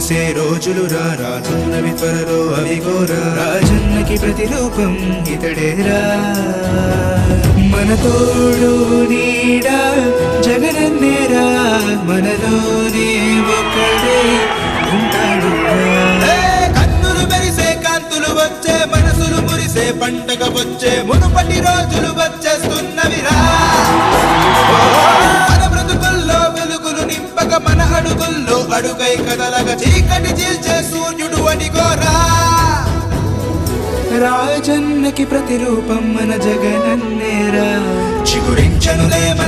చిరునవ్వులు రోజులు రా. రానున్నవి త్వరలో అవిగోరా రాజన్నకి ప్రతిరూపం ఇతడేరా మన తోడు నీడా జగనన్నేరా మనలోనే ఒక్కడే ఉంటాడు కన్నులు మెరిసే కాంతులు వచ్చే మనసులు మురిసే పండగ వచ్చే మునుపటి రోజులు అడుగుల్లో అడుగై కదలగ చీకటి చీల్చే సూర్యుడు అడిగోరా రాజన్నకి ప్రతిరూపం మన జగనన్నేరా. చిగురించనులే మన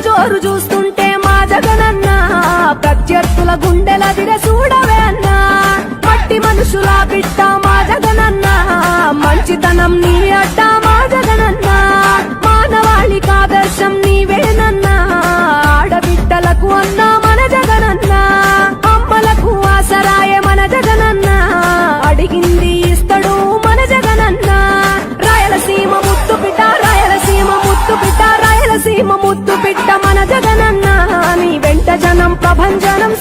జోరు చూస్తుంటే మా జగనన్న ప్రత్యర్థుల గుండెల రాయలసీమ ముత్తు బిడ్డ మన జగనన్న నీ వెంట జనం ప్రభంజనం